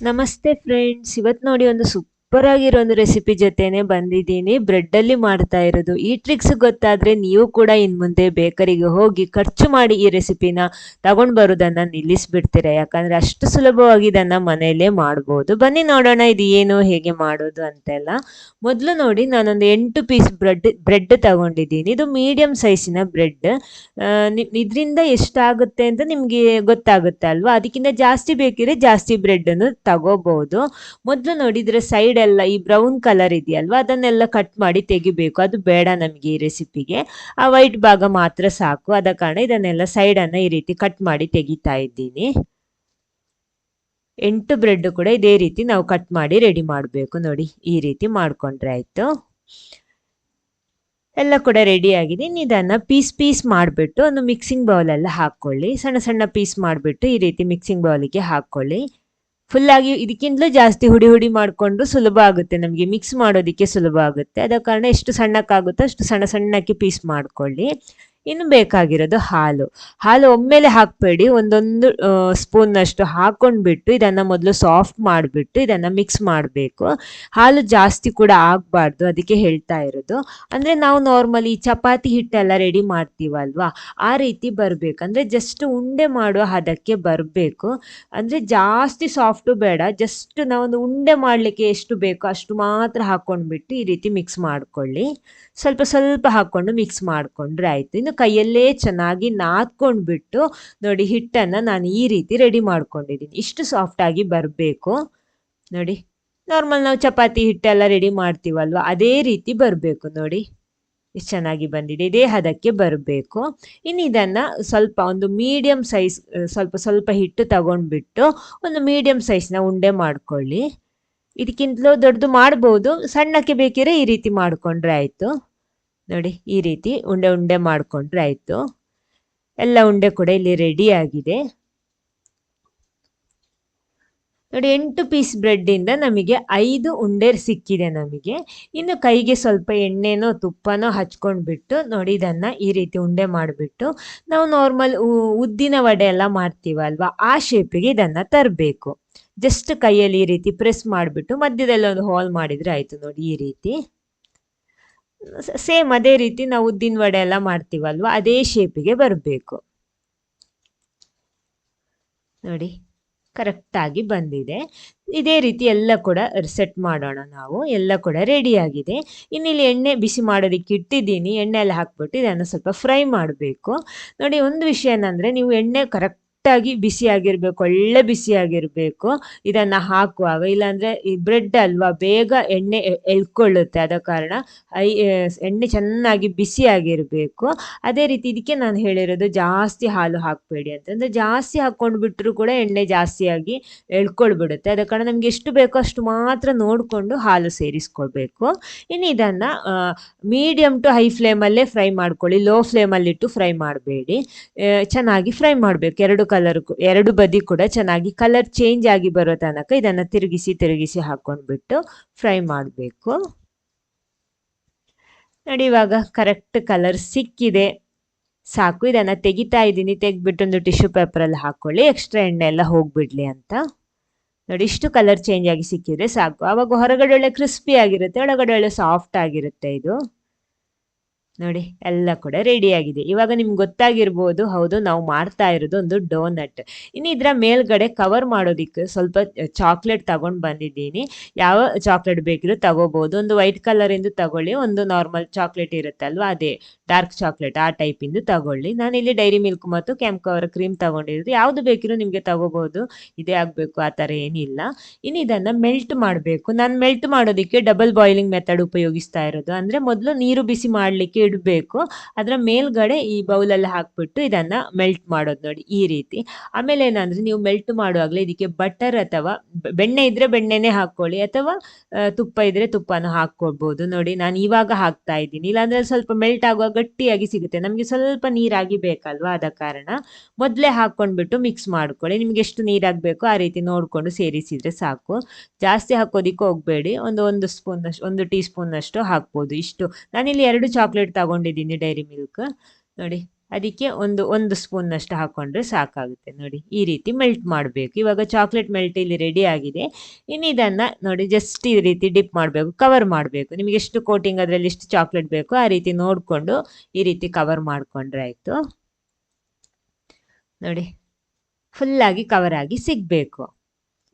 ನಮಸ್ತೆ ಫ್ರೆಂಡ್ಸ್ ಇವತ್ತು ನೋಡಿ ಒಂದು ಸೂಪರ್ ಆಗಿರೋ ಒಂದು ರೆಸಿಪಿ ಜೊತೆನೆ ಬಂದಿದ್ದೀನಿ. ಬ್ರೆಡ್ ಅಲ್ಲಿ ಮಾಡ್ತಾ ಇರೋದು. ಈ ಟ್ರಿಕ್ಸ್ ಗೊತ್ತಾದ್ರೆ ನೀವು ಕೂಡ ಇನ್ ಮುಂದೆ ಬೇಕರಿಗೆ ಹೋಗಿ ಖರ್ಚು ಮಾಡಿ ಈ ರೆಸಿಪಿನ ತಗೊಂಡ್ ಬರೋದನ್ನ ನಿಲ್ಲಿಸ್ಬಿಡ್ತೀರಾ? ಯಾಕಂದ್ರೆ ಅಷ್ಟು ಸುಲಭವಾಗಿ ಇದನ್ನ ಮನೆಯಲ್ಲೇ ಮಾಡ್ಬೋದು. ಬನ್ನಿ ನೋಡೋಣ ಇದು ಏನು, ಹೇಗೆ ಮಾಡೋದು ಅಂತೆಲ್ಲ. ಮೊದಲು ನೋಡಿ ನಾನೊಂದು ಎಂಟು ಪೀಸ್ ಬ್ರೆಡ್ ಬ್ರೆಡ್ ತಗೊಂಡಿದ್ದೀನಿ. ಇದು ಮೀಡಿಯಂ ಸೈಜಿನ ಬ್ರೆಡ್ ಇದರಿಂದ ಎಷ್ಟಾಗುತ್ತೆ ಅಂತ ನಿಮಗೆ ಗೊತ್ತಾಗುತ್ತೆ ಅಲ್ವಾ? ಅದಕ್ಕಿಂತ ಜಾಸ್ತಿ ಬೇಕಿದ್ರೆ ಜಾಸ್ತಿ ಬ್ರೆಡ್ ಅನ್ನು ತಗೋಬಹುದು ಮೊದಲು ನೋಡಿದ್ರೆ ಸೈಡ್ ಎಲ್ಲ ಈ ಬ್ರೌನ್ ಕಲರ್ ಇದೆಯಲ್ವಾ? ಅದನ್ನೆಲ್ಲ ಕಟ್ ಮಾಡಿ ತೆಗಿಬೇಕು. ಅದು ಬೇಡ ನಮಗೆ ಈ ರೆಸಿಪಿಗೆ ಆ ವೈಟ್ ಭಾಗ ಮಾತ್ರ ಸಾಕು. ಅದ ಕಾರಣ ಇದನ್ನೆಲ್ಲ ಸೈಡ್ ಅನ್ನ ಈ ರೀತಿ ಕಟ್ ಮಾಡಿ ತೆಗಿತಾ ಇದ್ದೀನಿ. ಎಂಟು ಬ್ರೆಡ್ ಕೂಡ ಇದೇ ರೀತಿ ನಾವು ಕಟ್ ಮಾಡಿ ರೆಡಿ ಮಾಡಬೇಕು. ನೋಡಿ, ಈ ರೀತಿ ಮಾಡ್ಕೊಂಡ್ರೆ ಆಯ್ತು. ಎಲ್ಲ ಕೂಡ ರೆಡಿ ಆಗಿದೆ. ಇದನ್ನು ಪೀಸ್ ಪೀಸ್ ಮಾಡಿಬಿಟ್ಟು ಒಂದು ಮಿಕ್ಸಿಂಗ್ ಬೌಲಲ್ಲಿ ಹಾಕ್ಕೊಳ್ಳಿ. ಸಣ್ಣ ಸಣ್ಣ ಪೀಸ್ ಮಾಡಿಬಿಟ್ಟು ಈ ರೀತಿ ಮಿಕ್ಸಿಂಗ್ ಬೌಲಿಗೆ ಹಾಕ್ಕೊಳ್ಳಿ. ಫುಲ್ ಆಗಿ ಇದಕ್ಕಿಂತಲೂ ಜಾಸ್ತಿ ಹುಡಿ ಹುಡಿ ಮಾಡಿಕೊಂಡು ಸುಲಭ ಆಗುತ್ತೆ ನಮಗೆ. ಮಿಕ್ಸ್ ಮಾಡೋದಕ್ಕೆ ಸುಲಭ ಆಗುತ್ತೆ. ಅದ ಕಾರಣ ಎಷ್ಟು ಸಣ್ಣಕ್ಕಾಗುತ್ತೋ ಅಷ್ಟು ಸಣ್ಣ ಸಣ್ಣಕ್ಕೆ ಪೀಸ್ ಮಾಡ್ಕೊಳ್ಳಿ. ಇನ್ನು ಬೇಕಾಗಿರೋದು ಹಾಲು. ಹಾಲು ಒಮ್ಮೆಲೆ ಹಾಕಬೇಡಿ. ಒಂದೊಂದು ಸ್ಪೂನ್ನಷ್ಟು ಹಾಕೊಂಡ್ಬಿಟ್ಟು ಇದನ್ನು ಮೊದಲು ಸಾಫ್ಟ್ ಮಾಡಿಬಿಟ್ಟು ಇದನ್ನು ಮಿಕ್ಸ್ ಮಾಡಬೇಕು. ಹಾಲು ಜಾಸ್ತಿ ಕೂಡ ಆಗಬಾರ್ದು ಅದಕ್ಕೆ ಹೇಳ್ತಾ ಇರೋದು. ಅಂದರೆ ನಾವು ನಾರ್ಮಲಿ ಚಪಾತಿ ಹಿಟ್ಟೆಲ್ಲ ರೆಡಿ ಮಾಡ್ತೀವಲ್ವಾ? ಆ ರೀತಿ ಬರಬೇಕು. ಅಂದರೆ ಜಸ್ಟ್ ಉಂಡೆ ಮಾಡುವ ಹದಕ್ಕೆ ಬರಬೇಕು. ಅಂದರೆ ಜಾಸ್ತಿ ಸಾಫ್ಟು ಬೇಡ. ಜಸ್ಟ್ ನಾವೊಂದು ಉಂಡೆ ಮಾಡಲಿಕ್ಕೆ ಎಷ್ಟು ಬೇಕೋ ಅಷ್ಟು ಮಾತ್ರ ಹಾಕ್ಕೊಂಡ್ಬಿಟ್ಟು ಈ ರೀತಿ ಮಿಕ್ಸ್ ಮಾಡ್ಕೊಳ್ಳಿ. ಸ್ವಲ್ಪ ಸ್ವಲ್ಪ ಹಾಕ್ಕೊಂಡು ಮಿಕ್ಸ್ ಮಾಡಿಕೊಂಡ್ರೆ ಆಯಿತು. ಇನ್ನು ಕೈಯಲ್ಲೇ ಚೆನ್ನಾಗಿ ನಾದ್ಕೊಂಡ್ಬಿಟ್ಟು ನೋಡಿ ಹಿಟ್ಟನ್ನು ನಾನು ಈ ರೀತಿ ರೆಡಿ ಮಾಡ್ಕೊಂಡಿದ್ದೀನಿ. ಇಷ್ಟು ಸಾಫ್ಟಾಗಿ ಬರಬೇಕು. ನೋಡಿ ನಾರ್ಮಲ್ ನಾವು ಚಪಾತಿ ಹಿಟ್ಟೆಲ್ಲ ರೆಡಿ ಮಾಡ್ತೀವಲ್ವ? ಅದೇ ರೀತಿ ಬರಬೇಕು ನೋಡಿ. ಎಷ್ಟು ಚೆನ್ನಾಗಿ ಬಂದಿದೆ. ಇದೇ ಹದಕ್ಕೆ ಬರಬೇಕು. ಇನ್ನು ಇದನ್ನು ಸ್ವಲ್ಪ ಒಂದು ಮೀಡಿಯಮ್ ಸೈಜ್ ಸ್ವಲ್ಪ ಸ್ವಲ್ಪ ಹಿಟ್ಟು ತಗೊಂಡ್ಬಿಟ್ಟು ಒಂದು ಮೀಡಿಯಮ್ ಸೈಜ್ನ ಉಂಡೆ ಮಾಡ್ಕೊಳ್ಳಿ. ಇದಕ್ಕಿಂತಲೂ ದೊಡ್ಡದು ಮಾಡ್ಬೋದು. ಸಣ್ಣಕ್ಕೆ ಬೇಕಿದ್ರೆ ಈ ರೀತಿ ಮಾಡಿಕೊಂಡ್ರೆ ಆಯಿತು. ನೋಡಿ, ಈ ರೀತಿ ಉಂಡೆ ಉಂಡೆ ಮಾಡಿಕೊಂಡ್ರೆ ಆಯಿತು. ಎಲ್ಲ ಉಂಡೆ ಕೂಡ ಇಲ್ಲಿ ರೆಡಿ ಆಗಿದೆ. ನೋಡಿ, ಎಂಟು ಪೀಸ್ ಬ್ರೆಡ್ಡಿಂದ ನಮಗೆ ಐದು ಉಂಡೆ ಸಿಕ್ಕಿದೆ ನಮಗೆ. ಇನ್ನು ಕೈಗೆ ಸ್ವಲ್ಪ ಎಣ್ಣೆನೋ, ತುಪ್ಪನೋ ಹಚ್ಕೊಂಡ್ಬಿಟ್ಟು ನೋಡಿ, ಇದನ್ನು ಈ ರೀತಿ ಉಂಡೆ ಮಾಡಿಬಿಟ್ಟು ನಾವು ನಾರ್ಮಲ್ ಉದ್ದಿನ ವಡೆ ಎಲ್ಲ ಮಾಡ್ತೀವಲ್ವ, ಆ ಶೇಪಿಗೆ ಇದನ್ನು ತರಬೇಕು. ಜಸ್ಟ್ ಕೈಯಲ್ಲಿ ಈ ರೀತಿ ಪ್ರೆಸ್ ಮಾಡಿಬಿಟ್ಟು ಮಧ್ಯದಲ್ಲಿ ಒಂದು ಹಾಲ್ ಮಾಡಿದರೆ ಆಯಿತು ನೋಡಿ, ಈ ರೀತಿ. ಸೇಮ್ ಅದೇ ರೀತಿ ನಾವು ಉದ್ದಿನ ವಡೆ ಎಲ್ಲ ಮಾಡ್ತೀವಲ್ವ? ಅದೇ ಶೇಪಿಗೆ ಬರಬೇಕು. ನೋಡಿ ಕರೆಕ್ಟಾಗಿ ಬಂದಿದೆ. ಇದೇ ರೀತಿ ಎಲ್ಲ ಕೂಡ ಸೆಟ್ ಮಾಡೋಣ ನಾವು. ಎಲ್ಲ ಕೂಡ ರೆಡಿಯಾಗಿದೆ ಇನ್ನು ಇಲ್ಲಿ ಎಣ್ಣೆ ಬಿಸಿ ಮಾಡೋದಕ್ಕೆ ಇಟ್ಟಿದ್ದೀನಿ. ಎಣ್ಣೆ ಎಲ್ಲ ಹಾಕ್ಬಿಟ್ಟು ಇದನ್ನು ಸ್ವಲ್ಪ ಫ್ರೈ ಮಾಡಬೇಕು. ನೋಡಿ, ಒಂದು ವಿಷಯ ಏನಂದರೆ ನೀವು ಎಣ್ಣೆ ಕರೆಕ್ಟ್ ಕರೆಕ್ಟಾಗಿ ಬಿಸಿಯಾಗಿರಬೇಕು ಒಳ್ಳೆ ಬಿಸಿಯಾಗಿರಬೇಕು ಇದನ್ನು ಹಾಕುವಾಗ, ಇಲ್ಲಾಂದರೆ ಈ ಬ್ರೆಡ್ ಅಲ್ವಾ ಬೇಗ ಎಣ್ಣೆ ಎಳ್ಕೊಳ್ಳುತ್ತೆ ಆದ ಕಾರಣ, ಐ ಎಣ್ಣೆ ಚೆನ್ನಾಗಿ ಬಿಸಿಯಾಗಿರಬೇಕು ಅದೇ ರೀತಿ ಇದಕ್ಕೆ ನಾನು ಹೇಳಿರೋದು ಜಾಸ್ತಿ ಹಾಲು ಹಾಕಬೇಡಿ ಅಂತಂದರೆ ಜಾಸ್ತಿ ಹಾಕ್ಕೊಂಡು ಬಿಟ್ಟರು ಕೂಡ ಎಣ್ಣೆ ಜಾಸ್ತಿಯಾಗಿ ಎಳ್ಕೊಳ್ಬಿಡುತ್ತೆ. ಅದ ಕಾರಣ ನಮ್ಗೆ ಎಷ್ಟು ಬೇಕೋ ಅಷ್ಟು ಮಾತ್ರ ನೋಡಿಕೊಂಡು ಹಾಲು ಸೇರಿಸ್ಕೊಳ್ಬೇಕು. ಇನ್ನು ಇದನ್ನು ಮೀಡಿಯಮ್ ಟು ಹೈ ಫ್ಲೇಮಲ್ಲೇ ಫ್ರೈ ಮಾಡ್ಕೊಳ್ಳಿ. ಲೋ ಫ್ಲೇಮಲ್ಲಿಟ್ಟು ಫ್ರೈ ಮಾಡಬೇಡಿ. ಚೆನ್ನಾಗಿ ಫ್ರೈ ಮಾಡಬೇಕು. ಎರಡು ಕಲರ್ ಎರಡು ಬದಿ ಕೂಡ ಚೆನ್ನಾಗಿ ಕಲರ್ ಚೇಂಜ್ ಆಗಿ ಬರೋ ತನಕ ಇದನ್ನು ತಿರುಗಿಸಿ ತಿರುಗಿಸಿ ಹಾಕೊಂಡ್ಬಿಟ್ಟು ಫ್ರೈ ಮಾಡಬೇಕು. ನೋಡಿ ಇವಾಗ ಕರೆಕ್ಟ್ ಕಲರ್ ಸಿಕ್ಕಿದೆ. ಸಾಕು, ಇದನ್ನು ತೆಗಿತಾ ಇದ್ದೀನಿ. ತೆಗೆದ್ಬಿಟ್ಟು ಒಂದು ಟಿಶ್ಯೂ ಪೇಪರಲ್ಲಿ ಹಾಕ್ಕೊಳ್ಳಿ ಎಕ್ಸ್ಟ್ರಾ ಎಣ್ಣೆ ಎಲ್ಲ ಹೋಗ್ಬಿಡ್ಲಿ ಅಂತ. ನೋಡಿ ಇಷ್ಟು ಕಲರ್ ಚೇಂಜ್ ಆಗಿ ಸಿಕ್ಕಿದ್ರೆ ಸಾಕು. ಆವಾಗ ಹೊರಗಡೆ ಒಳ್ಳೆ ಕ್ರಿಸ್ಪಿ ಆಗಿರುತ್ತೆ, ಒಳಗಡೆ ಒಳ್ಳೆ ಸಾಫ್ಟ್ ಆಗಿರುತ್ತೆ ಇದು. ನೋಡಿ, ಎಲ್ಲ ಕೂಡ ರೆಡಿಯಾಗಿದೆ ಇವಾಗ ನಿಮ್ಗೆ ಗೊತ್ತಾಗಿರ್ಬೋದು, ಹೌದು, ನಾವು ಮಾಡ್ತಾ ಇರೋದು ಒಂದು ಡೋನಟ್ ಇನ್ನು ಇದರ ಮೇಲ್ಗಡೆ ಕವರ್ ಮಾಡೋದಿಕ್ಕೆ ಸ್ವಲ್ಪ ಚಾಕ್ಲೇಟ್ ತಗೊಂಡು ಬಂದಿದ್ದೀನಿ. ಯಾವ ಚಾಕ್ಲೇಟ್ ಬೇಕಿದ್ರು ತಗೋಬೋದು. ಒಂದು ವೈಟ್ ಕಲರಿಂದು ತಗೊಳ್ಳಿ, ಒಂದು ನಾರ್ಮಲ್ ಚಾಕ್ಲೇಟ್ ಇರುತ್ತಲ್ವ, ಅದೇ ಡಾರ್ಕ್ ಚಾಕ್ಲೇಟ್ ಆ ಟೈಪಿಂದು ತಗೊಳ್ಳಿ. ನಾನು ಇಲ್ಲಿ ಡೈರಿ ಮಿಲ್ಕ್ ಮತ್ತು ಕ್ಯಾಂಪ್ ಕವರ್ ಕ್ರೀಮ್ ತಗೊಂಡಿರೋದು. ಯಾವುದು ಬೇಕಿರೋ ನಿಮಗೆ ತಗೋಬೋದು. ಇದೇ ಆಗಬೇಕು, ಆ ಥರ ಏನಿಲ್ಲ. ಇನ್ನು ಇದನ್ನು ಮೆಲ್ಟ್ ಮಾಡಬೇಕು. ನಾನು ಮೆಲ್ಟ್ ಮಾಡೋದಕ್ಕೆ ಡಬಲ್ ಬಾಯ್ಲಿಂಗ್ ಮೆಥಡ್ ಉಪಯೋಗಿಸ್ತಾ ಇರೋದು. ಅಂದರೆ ಮೊದಲು ನೀರು ಬಿಸಿ ಮಾಡಲಿಕ್ಕೆ ಇಡಬೇಕು. ಅದರ ಮೇಲ್ಗಡೆ ಈ ಬೌಲಲ್ಲಿ ಹಾಕ್ಬಿಟ್ಟು ಇದನ್ನು ಮೆಲ್ಟ್ ಮಾಡೋದು ನೋಡಿ ಈ ರೀತಿ. ಆಮೇಲೆ ಏನಂದರೆ ನೀವು ಮೆಲ್ಟ್ ಮಾಡುವಾಗಲೇ ಇದಕ್ಕೆ ಬಟರ್ ಅಥವಾ ಬೆಣ್ಣೆ ಇದ್ದರೆ ಬೆಣ್ಣೆನೇ ಹಾಕ್ಕೊಳ್ಳಿ ಅಥವಾ ತುಪ್ಪ ಇದ್ದರೆ ತುಪ್ಪನೂ ಹಾಕ್ಕೊಳ್ಬೋದು ನೋಡಿ ನಾನು ಇವಾಗ ಹಾಕ್ತಾ ಇದ್ದೀನಿ. ಇಲ್ಲಾಂದರೆ ಸ್ವಲ್ಪ ಮೆಲ್ಟ್ ಆಗುವಾಗ ಗಟ್ಟಿಯಾಗಿ ಸಿಗುತ್ತೆ. ನಮಗೆ ಸ್ವಲ್ಪ ನೀರಾಗಿ ಬೇಕಲ್ವಾ ಆದ ಕಾರಣ ಮೊದಲೇ ಹಾಕ್ಕೊಂಡ್ಬಿಟ್ಟು ಮಿಕ್ಸ್ ಮಾಡ್ಕೊಳ್ಳಿ. ನಿಮ್ಗೆ ಎಷ್ಟು ನೀರಾಗಬೇಕು ಆ ರೀತಿ ನೋಡಿಕೊಂಡು ಸೇರಿಸಿದರೆ ಸಾಕು. ಜಾಸ್ತಿ ಹಾಕೋದಿಕ್ಕೆ ಹೋಗಬೇಡಿ. ಒಂದು ಒಂದು ಸ್ಪೂನ್ ಒಂದು ಟೀ ಸ್ಪೂನಷ್ಟು ಹಾಕ್ಬೋದು ಇಷ್ಟು. ನಾನಿಲ್ಲಿ ಎರಡು ಚಾಕ್ಲೇಟ್ ತಗೊಂಡಿದ್ದೀನಿ ಡೈರಿ ಮಿಲ್ಕ್ ನೋಡಿ, ಅದಕ್ಕೆ ಒಂದು ಒಂದು ಸ್ಪೂನ್ನಷ್ಟು ಹಾಕೊಂಡ್ರೆ ಸಾಕಾಗುತ್ತೆ. ನೋಡಿ, ಈ ರೀತಿ ಮೆಲ್ಟ್ ಮಾಡಬೇಕು. ಇವಾಗ ಚಾಕ್ಲೇಟ್ ಮೆಲ್ಟ್ ಇಲ್ಲಿ ರೆಡಿ ಆಗಿದೆ. ಇನ್ನು ಇದನ್ನು ನೋಡಿ ಜಸ್ಟ್ ಈ ರೀತಿ ಡಿಪ್ ಮಾಡಬೇಕು ಕವರ್ ಮಾಡಬೇಕು. ನಿಮಗೆ ಎಷ್ಟು ಕೋಟಿಂಗ್ ಅದರಲ್ಲಿ ಎಷ್ಟು ಚಾಕ್ಲೇಟ್ ಬೇಕು ಆ ರೀತಿ ನೋಡಿಕೊಂಡು ಈ ರೀತಿ ಕವರ್ ಮಾಡಿಕೊಂಡ್ರೆ ಆಯಿತು. ನೋಡಿ ಫುಲ್ಲಾಗಿ ಕವರ್ ಆಗಿ ಸಿಗಬೇಕು.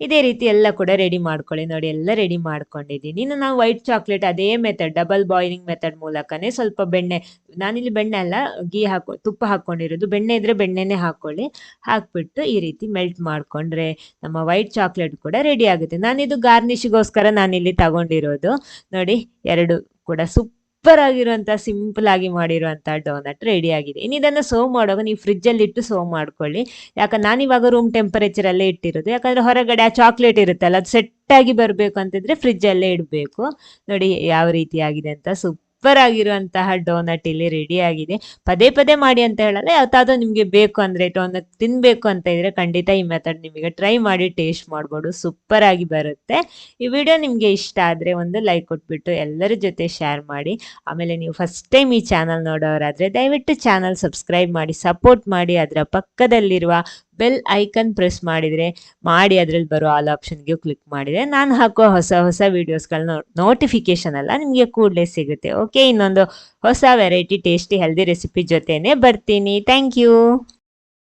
ಇದೇ ರೀತಿ ಎಲ್ಲ ಕೂಡ ರೆಡಿ ಮಾಡ್ಕೊಳ್ಳಿ. ನೋಡಿ, ಎಲ್ಲ ರೆಡಿ ಮಾಡ್ಕೊಂಡಿದ್ದೀನಿ. ಇನ್ನು ನಾವು ವೈಟ್ ಚಾಕ್ಲೇಟ್ ಅದೇ ಮೆಥಡ್ ಡಬಲ್ ಬಾಯ್ಲಿಂಗ್ ಮೆಥಡ್ ಮೂಲಕನೇ ಸ್ವಲ್ಪ ಬೆಣ್ಣೆ, ನಾನಿಲ್ಲಿ ಬೆಣ್ಣೆ ಅಲ್ಲ ಗೀ ಹಾಕೋ, ತುಪ್ಪ ಹಾಕ್ಕೊಂಡಿರೋದು ಬೆಣ್ಣೆ ಇದ್ರೆ ಬೆಣ್ಣೆನೇ ಹಾಕ್ಕೊಳ್ಳಿ ಹಾಕ್ಬಿಟ್ಟು ಈ ರೀತಿ ಮೆಲ್ಟ್ ಮಾಡಿಕೊಂಡ್ರೆ ನಮ್ಮ ವೈಟ್ ಚಾಕ್ಲೇಟ್ ಕೂಡ ರೆಡಿ ಆಗುತ್ತೆ. ನಾನಿದು ಗಾರ್ನಿಷ್ಗೋಸ್ಕರ ನಾನಿಲ್ಲಿ ತಗೊಂಡಿರೋದು. ನೋಡಿ, ಎರಡು ಕೂಡ ಸೂಪರ್ ಆಗಿರುವಂತ ಸಿಂಪಲ್ ಆಗಿ ಮಾಡಿರುವಂತಹ ಡೋನಟ್ ರೆಡಿ ಆಗಿದೆ. ಇನ್ನು ಇದನ್ನ ಸರ್ವ್ ಮಾಡುವಾಗ ನೀವು ಫ್ರಿಜ್ಜಲ್ಲಿ ಇಟ್ಟು ಸರ್ವ್ ಮಾಡ್ಕೊಳ್ಳಿ. ಯಾಕಂದ್ರೆ ನಾನಿವಾಗ ರೂಮ್ ಟೆಂಪರೇಚರ್ ಅಲ್ಲೇ ಇಟ್ಟಿರೋದು. ಯಾಕಂದ್ರೆ ಹೊರಗಡೆ ಆ ಚಾಕ್ಲೇಟ್ ಇರುತ್ತಲ್ಲ, ಅದು ಸೆಟ್ ಆಗಿ ಬರಬೇಕು ಅಂತಿದ್ರೆ ಫ್ರಿಜ್ಜಲ್ಲೇ ಇಡಬೇಕು. ನೋಡಿ ಯಾವ ರೀತಿ ಆಗಿದೆ ಅಂತ ಸೂಪರ್ ಆಗಿರುವಂತಹ ಡೋನಟ್ ಇಲ್ಲಿ ರೆಡಿ ಆಗಿದೆ. ಪದೇ ಪದೇ ಮಾಡಿ ಅಂತ ಹೇಳಲ್ಲ, ಯಾವ್ದಾದ್ರು ನಿಮಗೆ ಬೇಕು ಅಂದ್ರೆ ಡೋನಟ್ ತಿನ್ಬೇಕು ಅಂತ ಇದ್ರೆ ಖಂಡಿತ ಈ ಮೆಥಡ್ ನಿಮಗೆ ಟ್ರೈ ಮಾಡಿ ಟೇಸ್ಟ್ ಮಾಡ್ಬೋದು. ಸೂಪರ್ ಆಗಿ ಬರುತ್ತೆ. ಈ ವಿಡಿಯೋ ನಿಮಗೆ ಇಷ್ಟ ಆದರೆ ಒಂದು ಲೈಕ್ ಕೊಟ್ಬಿಟ್ಟು ಎಲ್ಲರ ಜೊತೆ ಶೇರ್ ಮಾಡಿ. ಆಮೇಲೆ ನೀವು ಫಸ್ಟ್ ಟೈಮ್ ಈ ಚಾನಲ್ ನೋಡೋರಾದರೆ ದಯವಿಟ್ಟು ಚಾನಲ್ ಸಬ್ಸ್ಕ್ರೈಬ್ ಮಾಡಿ ಸಪೋರ್ಟ್ ಮಾಡಿ. ಅದರ ಪಕ್ಕದಲ್ಲಿರುವ ಬೆಲ್ ಐಕನ್ ಪ್ರೆಸ್ ಮಾಡಿದರೆ, ಮಾಡಿ ಅದರಲ್ಲಿ ಬರೋ ಆಲ್ ಆಪ್ಷನ್ಗೆ ಕ್ಲಿಕ್ ಮಾಡಿದರೆ, ನಾನು ಹಾಕೋ ಹೊಸ ಹೊಸ ವೀಡಿಯೋಸ್ಗಳನ್ನ ನೋಟಿಫಿಕೇಶನ್ ಎಲ್ಲ ನಿಮಗೆ ಕೂಡಲೇ ಸಿಗುತ್ತೆ. ಓಕೆ ಇನ್ನೊಂದು ಹೊಸ ವೆರೈಟಿ ಟೇಸ್ಟಿ ಹೆಲ್ದಿ ರೆಸಿಪಿ ಜೊತೆನೇ ಬರ್ತೀನಿ. Thank you